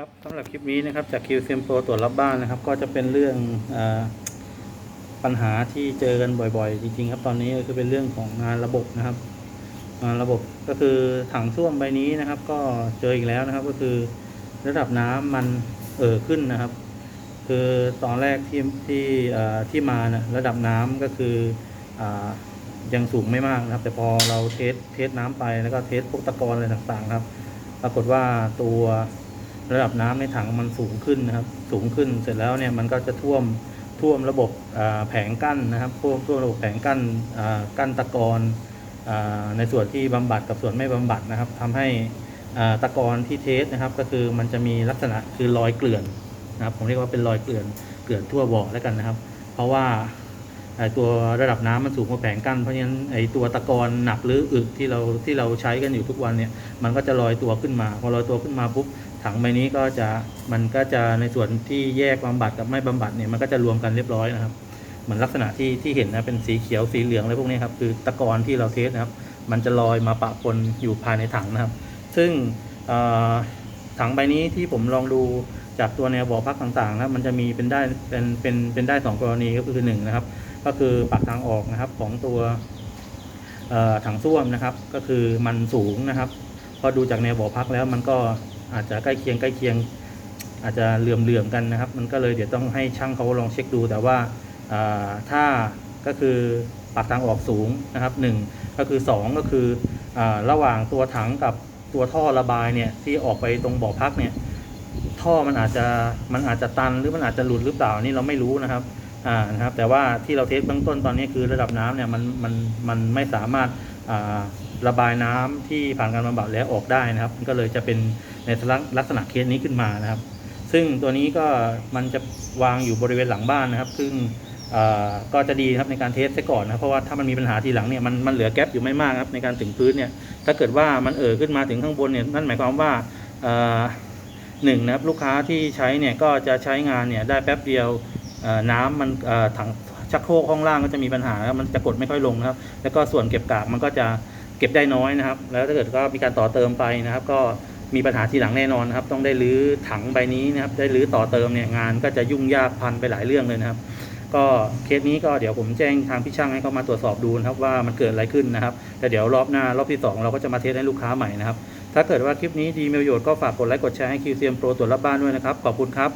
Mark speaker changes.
Speaker 1: ครับสำหรับคลิปนี้นะครับจาก QCM Pro ตรวจรับบ้านนะครับ ก็จะเป็นเรื่องอปัญหาที่เจอกันบ่อยๆ จริงๆ ครับตอนนี้ก็คือเป็นเรื่องของงานระบบนะครับงานระบบก็คือถังส้วมใบนี้นะครับ ก็เจออีกแล้วนะครับ ก็คือระดับน้ำมันเอ่อขึ้นนะครับ คือตอนแรกที่ที่ที่มานะระดับน้ำก็คืออยังสูงไม่มากนะครับ แต่พอเราเทสเทสน้ำไปแล้วก็เทสพวกตะกอนอะไรต่างๆ ครับ ปรากฏว่าตัว ระดับน้ำในถังมันสูงขึ้นนะครับ สูงขึ้นเสร็จแล้วเนี่ยมันก็จะท่วมท่วมระบบแผงกั้นนะครับท่วมท่วมระบบแผงกั้นกั้นตะกอนในส่วนที่บำบัดกับส่วนไม่บำบัดนะครับทำให้ตะกอนที่เทสนะครับ ก็คือมันจะมีลักษณะคือรอยเกลื่อนนะครับ ผมเรียกว่าเป็นรอยเกลื่อนเกลื่อนทั่วบ่อแล้วกันนะครับ เพราะว่า ตัวระดับน้ำมันสูงกว่าแผงกั้นเพราะฉะนั้นไอตัวตะกอนหนักหรืออึที่เราที่เราใช้กันอยู่ทุกวันเนี่ยมันก็จะลอยตัวขึ้นมา พอลอยตัวขึ้นมาปุ๊บถังใบนี้ก็จะมันก็จะในส่วนที่แยกบำบัดกับไม่บำบัดเนี่ยมันก็จะรวมกันเรียบร้อยนะครับเหมือนลักษณะที่ที่เห็นนะเป็นสีเขียวสีเหลืองอะไรพวกนี้ครับคือตะกอนที่เราเทสนะครับ มันจะลอยมาปะปนอยู่ภายในถังนะครับ ซึ่งถังใบนี้ที่ผมลองดูจากตัวแนวบ่อพักต่างๆนะมันจะมีเป็นได้เป็นเป็นเป็นได้สองกรณีก็คือหนึ่งนะครับ ก็คือปากทางออกนะครับของตัวถังส้วมนะครับ ก็คือมันสูงนะครับพอดูจากแนวบ่อพักแล้วมันก็อาจจะใกล้เคียงใกล้เคียง อาจจะเหลื่อมๆกันนะครับ มันก็เลยเดี๋ยวต้องให้ช่างเขาลองเช็คดู แต่ว่าถ้าก็คือปากทางออกสูงนะครับหนึ่งก็คือสองก็คืออระหว่างตัวถังกับตัวท่อระบายเนี่ยที่ออกไปตรงบ่อพักเนี่ยท่อมันอาจจะมันอาจจะตันหรือมันอาจจะหลุดหรือเปล่านี่เราไม่รู้นะครับ อ่านะครับแต่ว่าที่เราเทสเบื้องต้นตอนนี้คือระดับน้ำเนี่ยมันมันมันไม่สามารถอ่าระบายน้ำที่ผ่านการบำบัดแล้วออกได้นะครับ ก็เลยจะเป็นในลักษณะเคสนี้ขึ้นมานะครับ ซึ่งตัวนี้ก็มันจะวางอยู่บริเวณหลังบ้านนะครับ ซึ่งก็จะดีครับในการเทสซะก่อนนะเพราะว่าถ้ามันมีปัญหาทีหลังเนี่ยมันมันเหลือแก๊ปอยู่ไม่มากครับในการถึงพื้นเนี่ยถ้าเกิดว่ามันเอ่อขึ้นมาถึงข้างบนเนี่ยนั่นหมายความว่าหนึ่งนะครับลูกค้าที่ใช้เนี่ยก็จะใช้งานเนี่ยได้แป๊บเดียว น้ำมันถังชักโครกห้องล่างก็จะมีปัญหาครับมันจะกดไม่ค่อยลงนะครับ แล้วก็ส่วนเก็บกากมันก็จะเก็บได้น้อยนะครับ แล้วถ้าเกิดก็มีการต่อเติมไปนะครับ ก็มีปัญหาทีหลังแน่นอนนะครับ ต้องได้รื้อถังใบนี้นะครับ ได้รื้อต่อเติมเนี่ยงานก็จะยุ่งยากพันไปหลายเรื่องเลยนะครับ ก็เคสนี้ก็เดี๋ยวผมแจ้งทางพี่ช่างให้เขามาตรวจสอบดูนะครับว่ามันเกิดอะไรขึ้นนะครับแต่เดี๋ยวรอบหน้ารอบที่สองเราก็จะมาเทสให้ลูกค้าใหม่นะครับ ถ้าเกิดว่าคลิปนี้ดีมีประโยชน์ก็ฝากกดไลค์กดแชร์ให้ QCM Pro ตรวจรับบ้านด้วยนะครับขอบคุณครับ